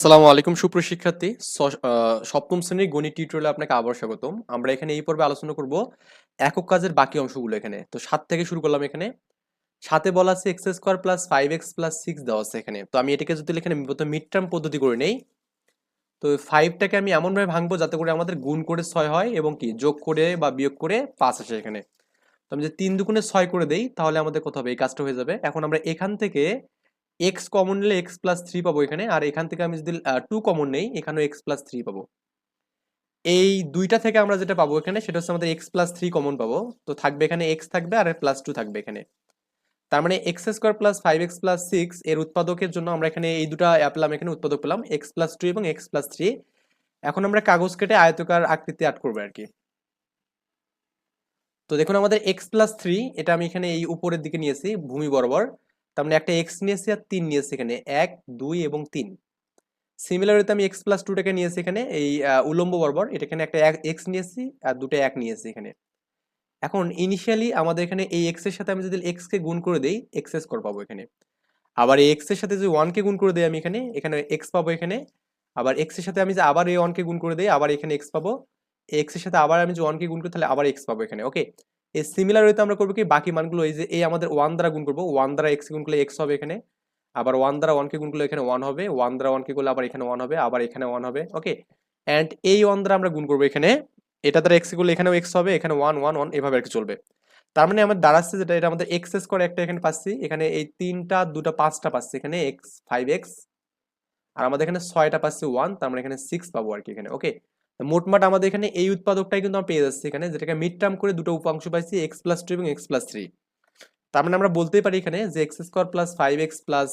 আসসালামু আলাইকুম সুপ্রশিক্ষার্থী সপ্তম শ্রেণির গণিত টিউটোরিয়ালে আপনাকে আবার স্বাগতম। আমরা এখানে এই পর্বে আলোচনা করব একক কাজের বাকি অংশগুলো এখানে। তো সাত থেকে শুরু করলাম এখানে। সাথে বলা আছে X square plus five X plus six দেওয়া আছে এখানে। তো আমি এটাকে যদি এখানে প্রথমে মিড টার্ম পদ্ধতি করে নেই, তো ফাইভটাকে আমি এমনভাবে ভাঙবো যাতে করে আমাদের গুণ করে ছয় হয় এবং কি, যোগ করে বা বিয়োগ করে পাঁচ আসে এখানে। তো আমি যদি তিন দুগুণে ছয় করে দেই, তাহলে আমাদের কত হবে? এই কাজটা হয়ে যাবে। এখন আমরা এখান থেকে এক্স কমন নিলে এক্স প্লাস থ্রি পাবো এখানে, আর এখান থেকে আমি যদি টু কমন নেই, এখানেও এক্স প্লাস থ্রি পাবো। এই দুইটা থেকে আমরা যেটা পাবো এখানে, সেটা হচ্ছে আমাদের এক্স প্লাস থ্রি কমন পাবো। তো থাকবে এখানে এক্স থাকবে আর প্লাস টু থাকবে এখানে। তার মানে X square plus five X plus six এর উৎপাদকের জন্য আমরা এখানে এই দুটা পেলাম, এখানে উৎপাদক পেলাম এক্স প্লাস টু এবং এক্স প্লাস থ্রি এখন আমরা কাগজ কেটে আয়তকার আকৃতি আট করব আর কি। তো দেখুন আমাদের এক্স প্লাস থ্রি এটা আমি এখানে এই উপরের দিকে নিয়েছি, ভূমি বরাবর। তার মানে একটা এক্স নিয়েছি আর তিন নিয়েছি এখানে। এক, দুই এবং তিন। সিমিলারিতে আমি এক্স প্লাস টুটাকে নিয়েছি এখানে, এই উলম্ব বরাবর। এটা এখানে একটা এক্স নিয়েছি আর দুটো এক নিয়েছি এখানে। এখন ইনিশিয়ালি আমাদের এখানে এই এক্সের সাথে আমি যদি এক্স কে গুণ করে দেই এক্স স্কোয়ার পাবো এখানে। আবার এই এক্সের সাথে যদি ওয়ান কে গুণ করে দেই আমি এখানে এখানে এক্স পাবো এখানে। আবার এক্সের সাথে আমি যে আবার এই ওয়ান কে গুণ করে দেই, আবার এখানে এক্স পাবো। এক্সের সাথে আবার আমি যে ওয়ান কে গুণ করি, তাহলে আবার এক্স পাবো এখানে ওকে এই সিমিলার ওয়েতে আমরা করব কি, বাকি মানগুলো এই যে এই আমাদের ওয়ান দ্বারা গুণ করব ওয়ান দ্বারা এক্স গুণ করলে এক্স হবে এখানে, আবার ওয়ান দ্বারা ওয়ানকে গুণ করলে এখানে ওয়ান হবে ওয়ান দ্বারা ওয়ানকে করলে আবার এখানে ওয়ান হবে, আবার এখানে ওয়ান হবে ওকে অ্যান্ড এই ওয়ান দ্বারা আমরা গুণ করব এখানে, এটা দ্বারা এক্স করলে এখানেও এক্স হবে, এখানে ওয়ান ওয়ান ওয়ান এভাবে আর কি চলবে। তার মানে আমার দাঁড়াচ্ছে যেটা, এটা আমাদের এক্স স্কোয়ার একটা এখানে পাচ্ছি, এখানে এই তিনটা, দুটা, পাঁচটা পাচ্ছি এখানে এক্স ফাইভ এক্স আর আমাদের এখানে ছয়টা পাচ্ছি ওয়ান তার মানে এখানে সিক্স পাবো আর কি এখানে ওকে মোটমাট আমাদের এখানে এই উৎপাদকটাই কিন্তু আমরা পেয়ে যাচ্ছি এখানে, যেটাকে মিড টার্ম করে দুটো উপাংশ পাইছি এক্স প্লাস টু এবং এক্স প্লাস থ্রি তার মানে আমরা বলতেই পারি এখানে যে X square plus five X plus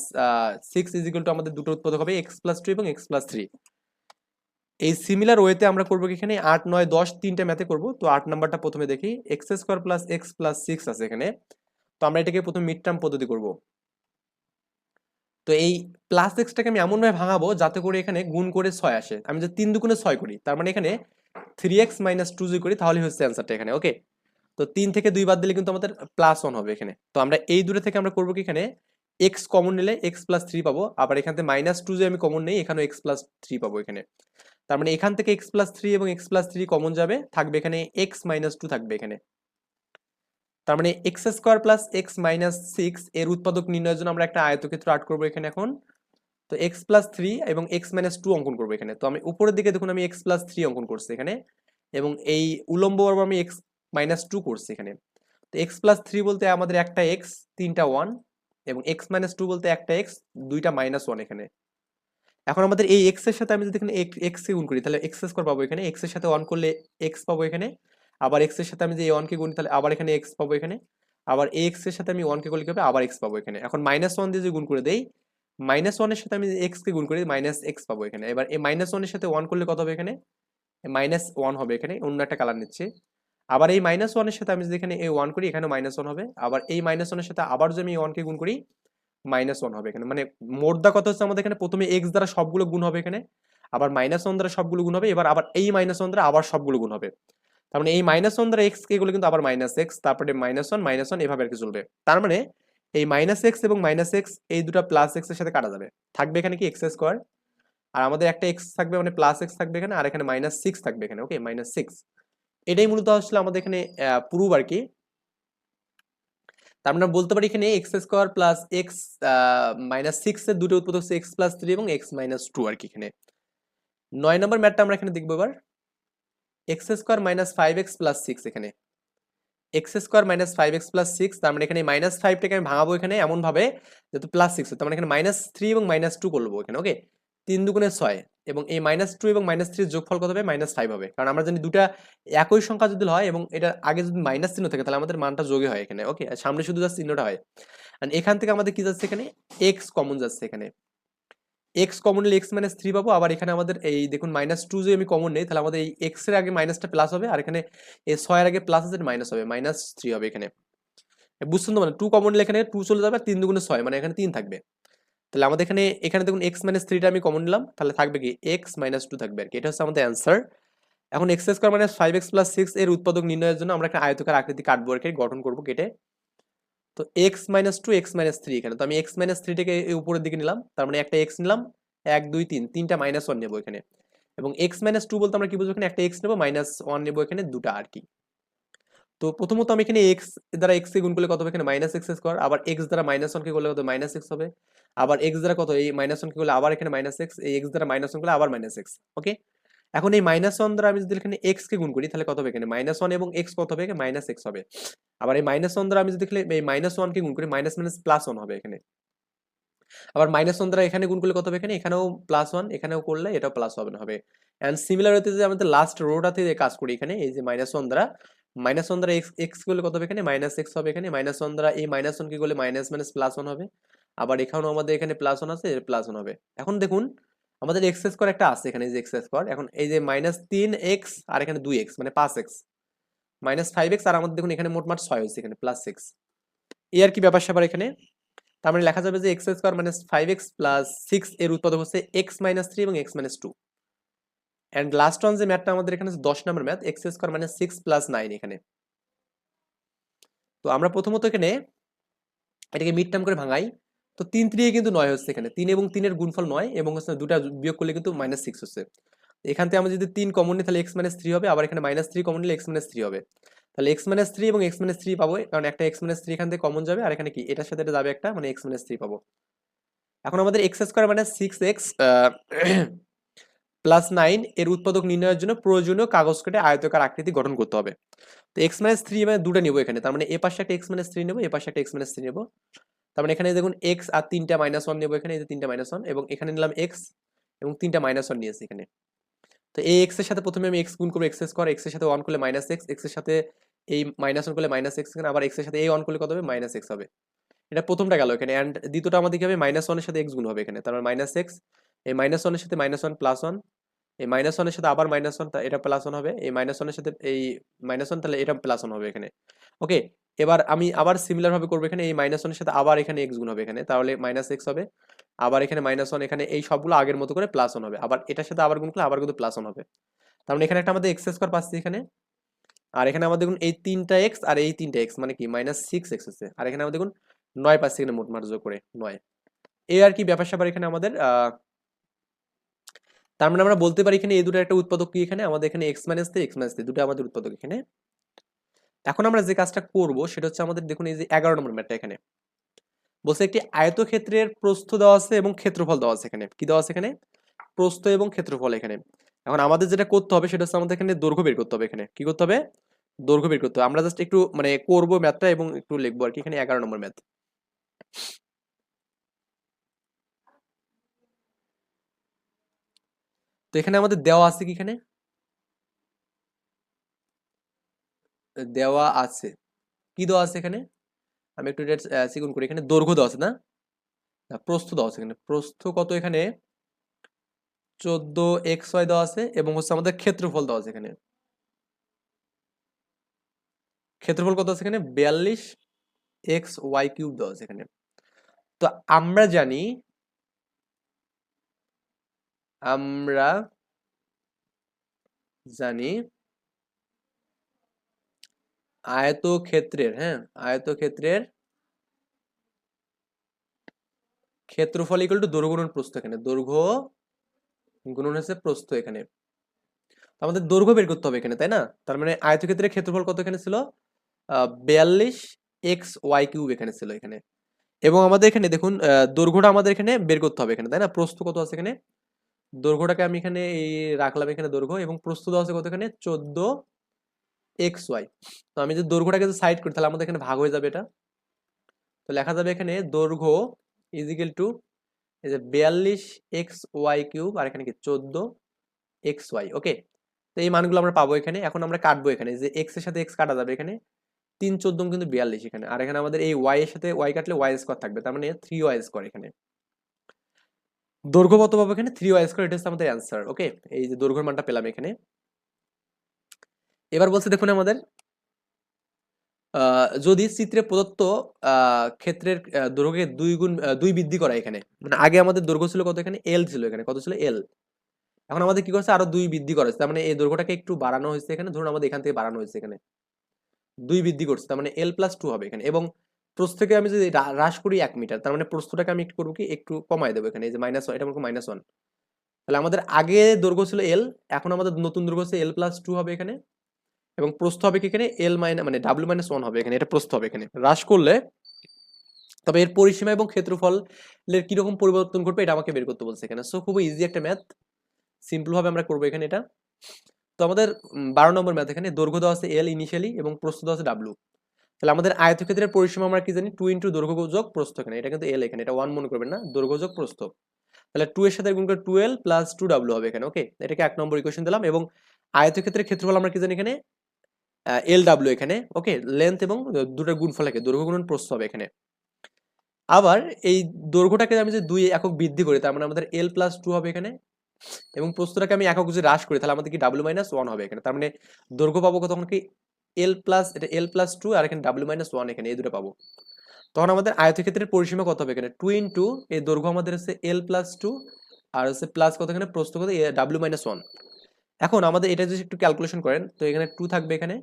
six equal to আমাদের দুটো উৎপাদক হবে এক্স প্লাস টু এবং এক্স প্লাস থ্রি এই সিমিলার ওয়েতে আমরা করব এখানে? আট, নয়, দশ তিনটে ম্যাথে করব। তো আট নাম্বারটা প্রথমে দেখি X square plus X plus six আছে এখানে। তো আমরা এটাকে প্রথমে মিড টার্ম পদ্ধতি করব। তো এই প্লাস এক্সটাকে আমি এমনভাবে ভাঙাবো যাতে করে এখানে গুণ করে ছয় আসে। আমি যদি তিন দুগুণে ছয় করি, তার মানে এখানে থ্রি এক্স মাইনাস টু যদি করি, তাহলে হচ্ছে অ্যান্সারটা এখানে ওকে তো তিন থেকে দুই বাদ দিলে কিন্তু আমাদের প্লাস ওয়ান হবে এখানে। তো আমরা এই দূরে থেকে আমরা করব কি এখানে? এক্স কমন নিলে এক্স প্লাস থ্রি পাবো, আবার এখান থেকে মাইনাস টু যদি আমি কমন নেই, এখানেও এক্স প্লাস থ্রি পাবো এখানে। তার মানে এখান থেকে এক্স প্লাস থ্রি এবং এক্স প্লাস থ্রি কমন যাবে, থাকবে এখানে এক্স মাইনাস টু থাকবে এখানে। তার মানে x square plus x minus six এর উৎপাদক নির্ণয়ের জন্য আমরা একটা আয়তক্ষেত্র আট করব এখানে এখন। তো এক্স প্লাস থ্রি এবং এক্স মাইনাস টু অঙ্কন করব এখানে। তো আমি উপরের দিকে দেখুন, আমি এক্স প্লাস থ্রি অঙ্কন করছি এখানে এবং এই উলম্ব বরাবর আমি এক্স মাইনাস টু করছি এখানে। তো এক্স প্লাস থ্রি বলতে আমাদের একটা এক্স তিনটা ওয়ান এবং এক্স মাইনাস টু বলতে একটা এক্স দুইটা মাইনাস ওয়ান এখানে। এখন আমাদের এই এক্সের সাথে আমি যদি এখানে এক্স কে গুণ করি, তাহলে এক্স স্কোয়ার পাবো এখানে। এক্সের সাথে ওয়ান করলে এক্স পাবো এখানে। আবার এক্সের সাথে আমি যে ওয়ান কে গুণ তাহলে আবার এখানে এক্স পাবো এখানে আবার এক্সের সাথে আমি ওয়ান কে করলে কি হবে আবার এক্স পাবো এখানে এখন মাইনাস ওয়ান দিয়ে যদি গুণ করে দেই মাইনাস ওয়ানের সাথে আমি এক্স কে গুণ করি মাইনাস এক্স পাবো এখানে এবার এই মাইনাস ওয়ানের সাথে ওয়ান করলে কত হবে এখানে মাইনাস ওয়ান হবে এখানে অন্য একটা কালার নিচ্ছে আবার এই মাইনাস ওয়ানের সাথে আমি যদি এখানে এই ওয়ান করি এখানে মাইনাস ওয়ান হবে আবার এই মাইনাস ওয়ানের সাথে আবার যদি আমি ওয়ানকে গুণ করি মাইনাস ওয়ান হবে এখানে মানে মোদ্দা কথা হচ্ছে আমাদের এখানে প্রথমে এক্স দ্বারা সবগুলো গুণ হবে এখানে আবার মাইনাস ওয়ান দ্বারা সবগুলো গুণ হবে এবার আবার এই মাইনাস ওয়ান দ্বারা আবার সবগুলো গুণ হবে তার মানে এই মাইনাস ওয়ান দ্বারা এক্স এগুলো কিন্তু আবার মাইনাস এক্স তারপরে মাইনাস ওয়ান মাইনাস ওয়ান এভাবে আর কি চলবে। তার মানে এই মাইনাস এক্স এবং মাইনাস এক্স এই দুটো প্লাস এক্সের সাথে কাটা যাবে। থাকবে এখানে কি এক্স স্কোয়ার আর আমাদের একটা এক্স থাকবে মানে প্লাস এক্স থাকবে এখানে, আর এখানে মাইনাস সিক্স থাকবে এখানে ওকে মাইনাস সিক্স এটাই মূলত আসলে আমাদের এখানে প্রুভ আর কি। তার মানে বলতে পারি এখানে x square plus x minus six এর দুটো উৎপাদক হচ্ছে এক্স প্লাস থ্রি এবং এক্স মাইনাস টু আর কি এখানে। নয় নম্বর ম্যাটটা আমরা এখানে দেখব এবার। X square minus five x plus six এখানে। X square minus five x plus six তার মানে এখানে মাইনাস ফাইভটাকে আমি ভাঙাবো এখানে এমনভাবে যেহেতু প্লাস সিক্স তার মানে এখানে মাইনাস থ্রি এবং মাইনাস টু করব এখানে ওকে তিন দুগুণে ছয় এবং এই মাইনাস টু এবং মাইনাস থ্রির যোগফল কত হবে? মাইনাস ফাইভ হবে। কারণ আমরা জানি দুটা একই সংখ্যা যদি হয় এবং এটা আগে যদি মাইনাস চিহ্ন থাকে, তাহলে আমাদের মানটা যোগে হয় এখানে ওকে সামনে শুধু জাস্ট চিহ্নটা হয়। এখান থেকে আমাদের কি যাচ্ছে এখানে? এক্স কমন যাচ্ছে এখানে। এক্স কমন নিলে এক্স মাইনাস থ্রি পাবো, আবার এখানে আমাদের এই দেখুন মাইনাস টু যদি আমি কমন নেই, তাহলে আমাদের এই এক্সের আগে মাইনাসটা প্লাস হবে, আর এখানে এই ছয়ের আগে প্লাস আছে মাইনাস হবে মাইনাস থ্রি হবে এখানে। বুঝছেন তো মানে টু কমন নিলে এখানে টু চলে যাবে তিন দুগুণে ছয় মানে এখানে তিন থাকবে। তাহলে আমাদের এখানে এখানে দেখুন এক্স মাইনাস থ্রিটা আমি কমন নিলাম, তাহলে থাকবে কি এক্স মাইনাস টু থাকবে আর কি, এটা হচ্ছে আমাদের অ্যান্সার এখন x square minus five x plus six এর উৎপাদক নির্ণয়ের জন্য আমরা একটা আয়তকার আকৃতি কাটবো আর কি, গঠন করব কেটে। তো x minus two x minus three এখানে। তো আমি এক্স মাইনাস থ্রিটাকে উপরের দিকে নিলাম, তার মানে একটা এক্স নিলাম, এক, দুই, তিন, তিনটা মাইনাস ওয়ান নেব এখানে। এবং এক্স মাইনাস টু বলতে আমরা কি বুঝব এখানে? একটা এক্স নেব মাইনাস ওয়ান নেব এখানে, দুটা আর কি। তো প্রথমত আমি এখানে এক্স দ্বারা এক্স কে গুণ করলে কত হবে এখানে? মাইনাস এক্স স্কোয়ার আবার এক্স দ্বারা মাইনাস ওয়ান কে করলে কত? মাইনাস এক্স হবে। আবার এক্স দ্বারা কত? এই মাইনাস ওয়ান কে করলে আবার এখানে মাইনাস এক্স এই এক্স দ্বারা মাইনাস ওয়ান করলে আবার মাইনাস এক্স ওকে এখন এই মাইনাস ওয়ান দ্বারা আমি যদি এখানে এক্স কে গুণ করি, তাহলে কত হবে এখানে? মাইনাস ওয়ান এবং এক্স কত হবে? মাইনাস এক্স হবে। আবার এই মাইনাস ওয়ান দ্বারা আমি যদি এখানে, এই মাইনাস ওয়ান কে গুণ করি মাইনাস মাইনাস প্লাস ওয়ান হবে এখানে। আবার মাইনাস ওয়ান দ্বারা এখানে গুণ করলে কত হবে এখানে? এখানেও প্লাস ওয়ান এখানেও করলে এটাও প্লাস ওয়ান হবে। অ্যান্ড সিমিলার হতে যে আমাদের লাস্ট রোটাতে যে কাজ করি এখানে, এই যে মাইনাস ওয়ান দ্বারা মাইনাস ওয়ান দ্বারা এক্স এক্স করলে কত হবে এখানে? মাইনাস এক্স হবে এখানে। মাইনাস ওয়ান দ্বারা এই মাইনাস ওয়ান কি করলে মাইনাস মাইনাস প্লাস ওয়ান হবে। আবার এখানেও আমাদের এখানে প্লাস ওয়ান আছে প্লাস ওয়ান হবে। এখন দেখুন আমাদের এক্স স্কোয়ার একটা আছে এখানে যে এক্স স্কোয়ার এখন এই যে মাইনাস তিন এক্স আর এখানে দুই এক্স মানে পাঁচ এক্স মাইনাস ফাইভ এক্স আর আমাদের দেখুন এখানে মোটমাট ছয় হয়েছে এখানে প্লাস সিক্স এ আর কি ব্যাপার স্যাপার এখানে? তার মানে লেখা যাবে যে x square minus five x plus six এর উৎপাদক হচ্ছে এক্স মাইনাস থ্রি এবং x minus two and last one যে ম্যাথটা আমাদের এখানে দশ number math x square minus six plus nine এখানে। তো আমরা প্রথমত এখানে এটাকে মিড টার্ম করে ভাঙাই। তো তিন ত্রিয়ে কিন্তু নয় হচ্ছে এখানে তিন এবং তিনের গুণফল নয় এবং হচ্ছে দুটা বিয়োগ করলে কিন্তু মাইনাস সিক্স হচ্ছে এখান থেকে আমরা যদি তিন কমন নিই তাহলে এক্স মাইনাস থ্রি হবে আবার এখানে মাইনাস থ্রি কমন নিলে এক্স মাইনাস থ্রি হবে তাহলে এক্স মাইনাস থ্রি এবং এক্স মাইনাস থ্রি পাবো কারণ একটা এক্স মাইনাস থ্রি এখান থেকে কমন যাবে আর এখানে কি এটার সাথে এটা যাবে একটা মানে এক্স মাইনাস থ্রি পাবো এখন আমাদের এক্স স্কোয়ার মানে সিক্স এক্স প্লাস নাইন এর উৎপাদক নির্ণয়ের জন্য প্রয়োজনীয় কাগজ কেটে আয়তকার আকৃতি গঠন করতে হবে তো এক্স মাইনাস থ্রি মানে দুটো নেব এখানে তার মানে এ পাশে একটা এক্স মাইনাস থ্রি নেব এ পাশে একটা এক্স মাইনাস থ্রি নেব তার মানে এখানে দেখুন এক্স আর তিনটা মাইনাস ওয়ান নেব এখানে তিনটা মাইনাস ওয়ান এবং এখানে নিলাম এক্স এবং তিনটা মাইনাস ওয়ান নিয়েছি এখানে। তো এই এক্সের সাথে প্রথমে আমি এক্স গুণ করব এক্স স্কোয়ার এক্সের সাথে ওয়ান করলে মাইনাস এক্স এক্সের সাথে এই মাইনাস ওয়ান করলে মাইনাস এক্স এখানে, আবার এক্সের সাথে এই ওয়ান করলে কত হবে? মাইনাস এক্স হবে। এটা প্রথমটা গেল এখানে অ্যান্ড দ্বিতীয়টা আমাদের কি হবে? মাইনাস ওয়ানের সাথে এক্স গুণ হবে এখানে, তার মানে মাইনাস এক্স এই মাইনাস ওয়ানের সাথে মাইনাস ওয়ান প্লাস ওয়ান এই মাইনাস ওয়ানের সাথে আবার মাইনাস ওয়ান এটা প্লাস ওয়ান হবে। এই মাইনাস ওয়ানের সাথে, এই মাইনাস ওয়ান তাহলে এটা প্লাস ওয়ান হবে এখানে। ওকে এবার আমি আবার সিমিলার ভাবে করব এখানে। এই মাইনাস ওয়ানের সাথে আবার এখানে এক্স গুণ হবে এখানে। তাহলে মাইনাস এক্স হবে। আবার এখানে মাইনাস ওয়ান এখানে এই সবগুলো আগের মতো করে প্লাস ওয়ান হবে। আবার এটার সাথে আবার গুণ করলে আবার কিন্তু প্লাস ওয়ান হবে। তার মানে এখানে একটা আমাদের এক্স স্কোয়ার পাচ্ছি এখানে। আর এখানে আমাদের দেখুন এই তিনটা এক্স আর এই তিনটা এক্স মানে কি? মাইনাস সিক্স এক্স আছে। আর এখানে আমাদের দেখুন নয় পাচ্ছি এখানে মোট মার্জ করে, নয়। এই আর কি ব্যাপার স্যাপার এখানে আমাদের, আহ তার মানে আমরা বলতে পারি এখানে এই দুটো একটা উৎপাদক কি এখানে? আমাদের এখানে x minus three x minus three দুটো আমাদের উৎপাদক এখানে। এখন আমরা যে কাজটা করব, সেটা হচ্ছে আমাদের দেখুন এই যে এগারো নম্বর ম্যাটটা এখানে। বলছে একটি আয়তক্ষেত্রের প্রস্থ দেওয়া আছে এবং ক্ষেত্রফল দেওয়া আছে এখানে। কি দেওয়া আছে এখানে? প্রস্থ এবং ক্ষেত্রফল এখানে। এখন আমাদের যেটা করতে হবে, সেটা হচ্ছে আমাদের এখানে দৈর্ঘ্য বের করতে হবে এখানে। কি করতে হবে? দৈর্ঘ্য বের করতে হবে। আমরা জাস্ট একটু মানে করব ম্যাথটা এবং একটু লিখব আর কি এখানে এগারো নম্বর ম্যাথ তো এখানে আমাদের দেওয়া আছে কি এখানে? দেওয়া আছে। কি দেওয়া আছে এখানে? আমি একটু সিগুন করি। এখানে দৈর্ঘ্য দেওয়া আছে না? না, প্রস্থ দেওয়া আছে এখানে। প্রস্থ কত এখানে? চোদ্দ এক্স ওয়াই দেওয়া আছে এবং হচ্ছে আমাদের ক্ষেত্রফল দেওয়া আছে এখানে। ক্ষেত্রফল কত আছে এখানে? বিয়াল্লিশ এক্স ওয়াই কিউব দেওয়া আছে এখানে। তো আমরা জানি আমরা জানি আয়তক্ষেত্রের হ্যাঁ? আয়তক্ষেত্রের ক্ষেত্রফল ইকুয়াল টু দৈর্ঘ্য গুণন প্রস্থ এখানে। দৈর্ঘ্য গুণন হচ্ছে প্রস্থ এখানে। আমাদের দৈর্ঘ্য বের করতে হবে এখানে, তাই না? তার মানে আয়তক্ষেত্রের ক্ষেত্রফল কত এখানে ছিল? বিয়াল্লিশ এক্স ওয়াই কিউব এখানে ছিল এখানে। এবং আমাদের এখানে দেখুন দৈর্ঘ্যটা আমাদের এখানে বের করতে হবে এখানে, তাই না? প্রস্থ কত আছে এখানে? দৈর্ঘ্যটাকে আমি এখানে এই রাখলাম এখানে দৈর্ঘ্য এবং প্রস্থ দেওয়া আছে কত এখানে? চোদ্দ এক্স ওয়াই। তো আমি যদি দৈর্ঘ্যটাকে সাইড করি, তাহলে আমাদের এখানে ভাগ হয়ে যাবে এটা। তো লেখা যাবে এখানে দৈর্ঘ্য ইজিক্যাল টু এই যে বিয়াল্লিশ এক্স ওয়াই কিউব, আর এখানে কি? চোদ্দ এক্স ওয়াই। ওকে? তো এই মানগুলো আমরা পাবো এখানে। এখন আমরা কাটবো এখানে। যে এক্সের সাথে এক্স কাটা যাবে এখানে। তিন চোদ্দ কিন্তু বিয়াল্লিশ এখানে। আর এখানে আমাদের এই ওয়াই এর সাথে ওয়াই কাটলে ওয়াই স্কোয়ার থাকবে। তার মানে থ্রি ওয়াই স্কোয়ার এখানে। দৈর্ঘ্য কত পাবো এখানে থ্রি ওয়াই স্কোয়ার এটা আমাদের অ্যান্সার ওকে এই যে দৈর্ঘ্যের মানটা পেলাম এখানে। এবার বলছে, দেখুন আমাদের যদি চিত্রে প্রদত্ত ক্ষেত্রের দৈর্ঘ্যে দুই গুণ দুই বৃদ্ধি করা এখানে মানে আগে আমাদের দৈর্ঘ্য ছিল কত এখানে? এল ছিল এখানে, কত ছিল? এল এখন আমাদের কি করছে? আরও দুই বৃদ্ধি করা হয়েছে, তার মানে এই দৈর্ঘ্যটাকে একটু বাড়ানো হয়েছে এখানে, ধরুন আমাদের এখান থেকে বাড়ানো হয়েছে এখানে। দুই বৃদ্ধি করছে, তার মানে এল প্লাস টু হবে এখানে, এবং প্রস্থকে আমি যদি হ্রা- হ্রাস করি এক মিটার, তার মানে প্রস্থটাকে আমি একটু করব কি? একটু কমায় দেবো এখানে, এই যে মাইনাস ওয়ান এটা আমাকে মাইনাস ওয়ান তাহলে আমাদের আগে দৈর্ঘ্য ছিল এল এখন আমাদের নতুন দৈর্ঘ্য হচ্ছে এল প্লাস টু হবে এখানে। এবং প্রস্থ হবে কি এখানে? এল মাইনাস মানে ডাব্লিউ মাইনাস ওয়ান হবে এখানে, এটা প্রস্থ হবে এখানে। হ্রাস করলে তবে এর পরিসীমা এবং ক্ষেত্রফলের কীরকম পরিবর্তন ঘটবে এটা আমাকে বের করতে বলছে এখানে। সো খুবই ইজি একটা ম্যাথ সিম্পল ভাবে আমরা করব এখানে এটা। তো আমাদের বারো নম্বর ম্যাথ এখানে, দৈর্ঘ্য দেওয়া আছে এল ইনিশিয়ালি এবং প্রস্থ দেওয়া আছে ডাব্লু তাহলে আমাদের আয়তক্ষেত্রের পরিসীমা আমরা কি জানি? টু ইন্টু দৈর্ঘ্য যোগ প্রস্থ এখানে। এটা কিন্তু এল এখানে। এটা ওয়ান মনে করবেন না। দৈর্ঘ্য যোগ প্রস্থ। তাহলে টু এর সাথে গুণ করে টুয়েলভ প্লাস টু ডাব্লু হবে এখানে ওকে এটাকে এক নম্বর ইকুয়েশন দিলাম এবং আয়তক্ষেত্রের ক্ষেত্রফল আমরা কি জানি এখানে? এল ডাব্লু এখানে ওকে লেন্থ এবং দুটোর গুণফল থাকে দৈর্ঘ্য গুণন প্রস্থ হবে এখানে। আবার এই দৈর্ঘ্যটাকে আমি যদি দুই একক বৃদ্ধি করি, তার মানে আমাদের এল প্লাস টু হবে এখানে এবং প্রস্থটাকে আমি একক যদি হ্রাস করি, তাহলে আমাদের কি ডাব্লু মাইনাস ওয়ান হবে এখানে। তার মানে দৈর্ঘ্য পাবো তখন কি? এল প্লাস এটা এল প্লাস টু আর এখানে ডাব্লু মাইনাস ওয়ান এখানে, এই দুটো পাবো। তখন আমাদের আয়তক্ষেত্রের পরিসীমা কত হবে এখানে? টু ইন্টু এই দৈর্ঘ্য আমাদের হচ্ছে এল প্লাস টু আর হচ্ছে প্লাস কত এখানে? প্রস্থ কত? ডাব্লু মাইনাস ওয়ান এখন আমাদের এটা যদি একটু ক্যালকুলেশন করেন, তো এখানে টু থাকবে এখানে।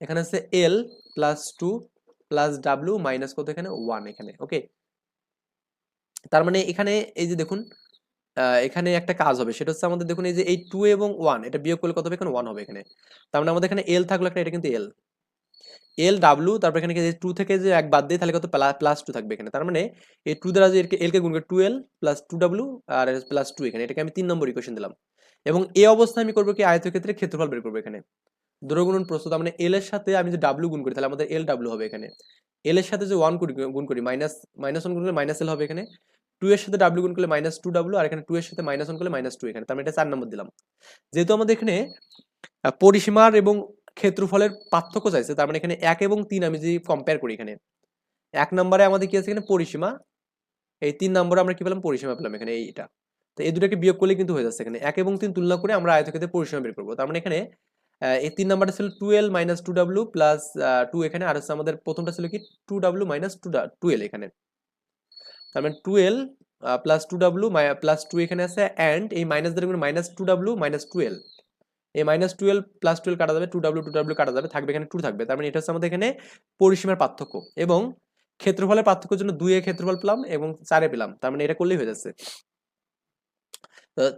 এখানে হচ্ছে এল প্লাস টু প্লাস ডাব্লিউ মাইনাস কত এখানে? ওয়ান এখানে ওকে তার মানে এখানে এই যে দেখুন এখানে একটা কাজ হবে। সেটা হচ্ছে আমাদের দেখুন এই যে এই টু এবং ওয়ান এটা বিয়োগ করলে কত হবে? এখানে ওয়ান হবে এখানে। তার মানে আমাদের এখানে এল থাকল একটা, এটা কিন্তু এল এল ডাব্লু তারপর এখানে টু থেকে যে এক বাদ দিই তাহলে কত? প্লাস টু থাকবে এখানে। তার মানে এই টু দ্বারা যে এল কে গুণ করে টু এল প্লাস টু ডাব্লু আর প্লাস টু এখানে। এটাকে আমি তিন নম্বর ইকুয়েশন দিলাম। এবং এ অবস্থায় আমি করব কি? আয়তক্ষেত্রে ক্ষেত্রফল বের করব এখানে। দূরগুণন প্রস্তুত মানে এল এর সাথে আমি যে ডাব্লু গুণ করি, তাহলে আমাদের এল ডাব্লু হবে এখানে। এল এর সাথে যে ওয়ান করি, গুণ করি মাইনাস মাইনাস ওয়ান গুণ করলে মাইনাস এল হবে এখানে। টু এর সাথে ডাব্লু গুণ করলে মাইনাস টু ডাব্লু আর এখানে টু এর সাথে মাইনাস ওয়ান করলে মাইনাস টু এখানে, তার মানে এটা চার নম্বর দিলাম। যেহেতু আমাদের এখানে পরিসীমার এবং ক্ষেত্রফলের পার্থক্য চাইছে, তার মানে এখানে এক এবং তিন আমি যদি কম্পেয়ার করি এখানে, এক নম্বরে আমাদের কি আছে এখানে? পরিসীমা। এই তিন নম্বরে আমরা কি পেলাম? পরিসীমা পেলাম এখানে এইটা তো এই দুটাকে বিয়োগ করলে কিন্তু হয়ে যাচ্ছে এখানে। এক এবং তিন তুলনা করে আমরা আয়তক্ষেত্রে পরিসীমা বের করব। তার মানে এখানে এই তিন নাম্বারটা ছিল টুয়েলভ মাইনাস টু ডাব্লু প্লাস টু এখানে, আর হচ্ছে আমাদের প্রথমটা ছিল কি? Two W minus two twelve এখানে। তার মানে টুয়েলভ প্লাস টু ডাব্লু প্লাস টু এখানে আছে অ্যান্ড এই মাইনাস দ্বারা minus two W minus twelve এই মাইনাস টুয়েলভ প্লাস টুয়েলভ কাটা যাবে টু ডাব্লু টু ডাব্লু কাটা যাবে, থাকবে এখানে টু থাকবে। তার মানে এটা হচ্ছে আমাদের এখানে পরিসীমার পার্থক্য। এবং ক্ষেত্রফলের পার্থক্যের জন্য দুইয়ে ক্ষেত্রফল পেলাম এবং চারে পেলাম। তার মানে এটা করলেই হয়ে যাচ্ছে।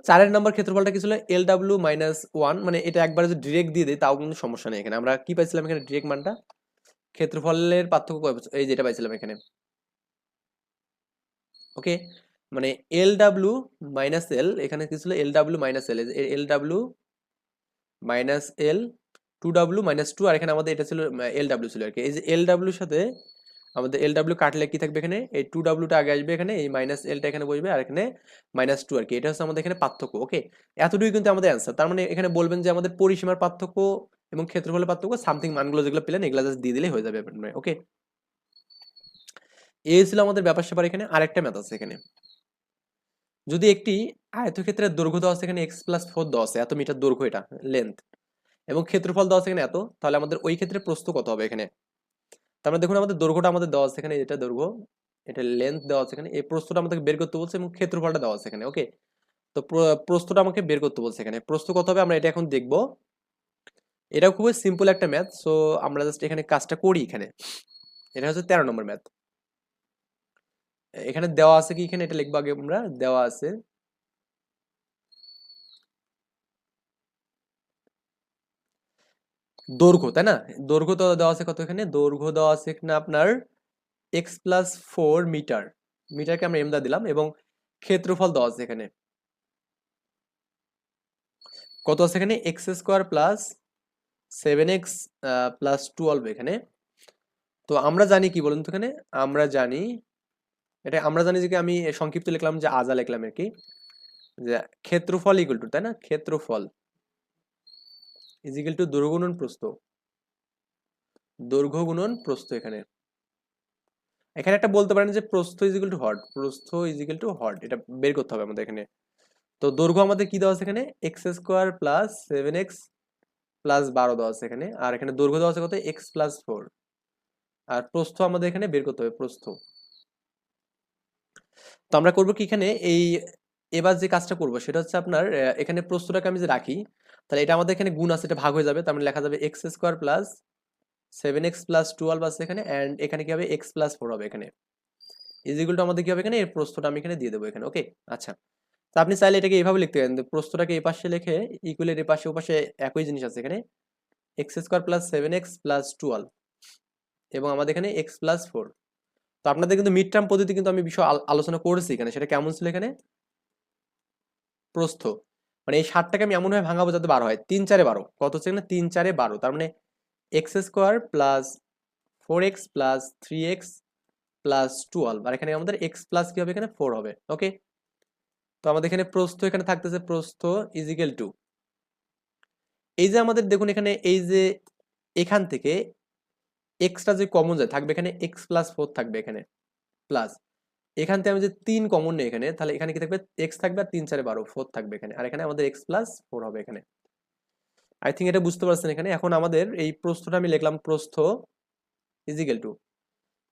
চারের নম্বর ক্ষেত্রফলটা কি ছিল? এল ডাব্লু মাইনাস ওয়ান মানে এটা একবার যদি ডিরেক্ট দিয়ে দিই, তাও কিন্তু সমস্যা নেই এখানে। আমরা কি পাইছিলাম এখানে? ডিরেক্ট মানটা? ক্ষেত্রফলের পার্থক্য এই যেটা পাইছিলাম এখানে। ওকে? মানে এল ডাব্লু মাইনাস এল এখানে কি ছিল? L W minus L L W minus L two W minus two আর এখানে আমাদের এটা ছিল এল ডাব্লু ছিল আর কি। এই যে এল ডাব্লুর সাথে আমাদের এল ডাব্লু কাটলে কি থাকবে এখানে? এই টু ডাব্লুটা আগে আসবে এখানে, এই মাইনাস এলটা এখানে বসবে, আর এখানে মাইনাস টু আর কি। এটা হচ্ছে আমাদের এখানে পার্থক্য, ওকে? এতটুকুই কিন্তু আমাদের অ্যান্সার তার মানে এখানে বলবেন যে আমাদের পরিসীমার পার্থক্য এবং ক্ষেত্রফলের পার্থক্য সামথিং মানগুলো যেগুলো পেলেন, এগুলো জাস্ট দিয়ে দিলেই হয়ে যাবে ওকে? এই ছিল আমাদের ব্যাপার স্যাপার এখানে, আরেকটা ম্যাথ আছে এখানে। যদি একটি আয়তক্ষেত্রের দৈর্ঘ্য দেওয়া আছে এখানে এক্স প্লাস ফোর দেওয়া আছে, এত মিটার দৈর্ঘ্য এটা লেন্থ এবং ক্ষেত্রফল দেওয়া আছে এখানে এত, তাহলে আমাদের ওই ক্ষেত্রে প্রস্থ কত হবে এখানে? তারপরে দেখুন, আমাদের দৈর্ঘ্যটা আমাদের দেওয়া আছে এখানে, এটা দৈর্ঘ্য, এটা লেন্থ দেওয়া আছে এখানে, এই প্রস্থটা আমাদের বের করতে বলছে এবং ক্ষেত্রফলটা দেওয়া আছে এখানে ওকে তো প্র- প্রস্থটা আমাকে বের করতে বলছে এখানে, প্রস্থ কত হবে আমরা এটা এখন দেখব। এটা খুবই সিম্পল একটা ম্যাথ সো আমরা জাস্ট এখানে কাজটা করি এখানে। এটা হচ্ছে তেরো নম্বর ম্যাথ এখানে দেওয়া আছে কি? এখানে এটা লিখব আগে আমরা। দেওয়া আছে। দৈর্ঘ্য, তাই না? দৈর্ঘ্য তো দেওয়া আছে কত এখানে? দৈর্ঘ্য দেওয়া আছে এখানে আপনার এক্স প্লাস ফোর মিটার মিটারকে আমরা এম দা দিলাম এবং ক্ষেত্রফল দেওয়া আছে এখানে। কত আছে এখানে? X square plus seven x plus twelve এখানে। তো আমরা জানি কি বলুন তো এখানে? আমরা জানি এটা আমরা জানি যে আমি সংক্ষিপ্ত লিখলাম যে আজা লিখলাম আর কি। যে ক্ষেত্রফল ইকুয়াল টু তাই না? ক্ষেত্রফল ইজিক্যাল টু দৈর্ঘ্য গুণন প্রস্থ। দৈর্ঘ্য গুণন প্রস্থ এখানে। এখানে একটা বলতে পারেন যে প্রস্থ ইজিক্যাল টু হট। প্রস্থ ইজিক্যাল টু হট। এটা বের করতে হবে আমাদের এখানে। তো দৈর্ঘ্য আমাদের কি দেওয়া আছে এখানে? X square plus seven x plus বারো দেওয়া আছে এখানে। আর এখানে দৈর্ঘ্য দেওয়া আছে কত? এক্স প্লাস ফোর আর প্রস্থ আমাদের এখানে বের করতে হবে, প্রস্থ। তো আমরা করব কি এখানে? এই এবার যে কাজটা করব সেটা হচ্ছে আপনার এখানে প্রস্থটাকে আমি যে রাখি, তাহলে এটা আমাদের এখানে গুণ আছে, এটা ভাগ হয়ে যাবে। তার মানে লেখা যাবে x square plus seven x plus twelve আছে এখানে অ্যান্ড এখানে কি হবে? এক্স প্লাস ফোর হবে এখানে। ইজিগুলটা আমাদের কি হবে এখানে? এর প্রস্তটা আমি এখানে দিয়ে দেবো এখানে ওকে আচ্ছা। তো আপনি চাইলে এটাকে এইভাবে লিখতে পারেন। প্রস্তটাকে এই পাশে লিখে ইকুয়ালের এই পাশে, ও পাশে একই জিনিস আছে এখানে x square plus seven x plus twelve এবং আমাদের এখানে এক্স প্লাস ফোর তো আপনাদের কিন্তু মিড টার্ম পদ্ধতি কিন্তু আমি বিষয় আল- আলোচনা করেছি এখানে। সেটা কেমন ছিল এখানে? প্রস্থ। মানে এই ষাটটাকে আমি এমনভাবে ভাঙাবো যাতে বারো হয়। তিন চারে বারো। কত হচ্ছে এখানে? তিন চারে বারো। তার মানে x square plus four x plus three x plus twelve. আর এখানে আমাদের এক্স প্লাস কি হবে এখানে? ফোর হবে। ওকে? তো আমাদের এখানে প্রস্থ এখানে থাকতেছে প্রস্থ ইজিক্যাল টু। এই যে আমাদের দেখুন এখানে এই যে এখান থেকে এক্সট্রা যে কমন যায়, থাকবে এখানে এক্স প্লাস ফোর থাকবে এখানে প্লাস এখান থেকে আমি যে তিন কমন নেই এখানে, তাহলে এখানে কি থাকবে? এক্স থাকবে আর তিন চারে বারো ফোর থাকবে এখানে। আর এখানে আমাদের এক্স প্লাস ফোর হবে এখানে। আই থিঙ্ক এটা বুঝতে পারছেন এখানে। এখন আমাদের এই প্রস্থটা আমি লিখলাম প্রস্থ ইজিক্যাল টু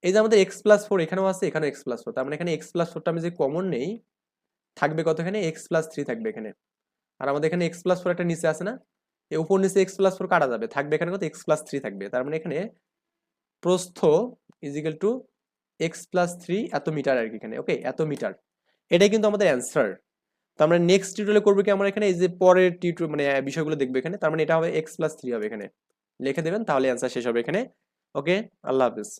এই যে আমাদের এক্স প্লাস ফোর এখানেও আছে, এখানেও এক্স প্লাস ফোর তার মানে এখানে এক্স প্লাস ফোরটা আমি যে কমন নেই, থাকবে কত এখানে? এক্স প্লাস থ্রি থাকবে এখানে। আর আমাদের এখানে এক্স প্লাস ফোর একটা নিচে আছে না? এই উপর নিচে এক্স প্লাস ফোর কাটা যাবে। থাকবে এখানে কত? এক্স প্লাস থ্রি থাকবে। তার মানে এখানে প্রস্থ equal to x plus three এত মিটার আর কি এখানে ওকে এত মিটার এটাই কিন্তু আমাদের অ্যান্সার তো আমরা নেক্সট টিউটোরিয়ালে করব কি, আমরা এখানে এই যে পরের টিউটোর মানে বিষয়গুলো দেখব এখানে, তার মানে এটা হবে এক্স প্লাস থ্রি হবে এখানে। লিখে দেবেন, তাহলে অ্যান্সার শেষ হবে এখানে। ওকে আল্লাহ হাফিজ।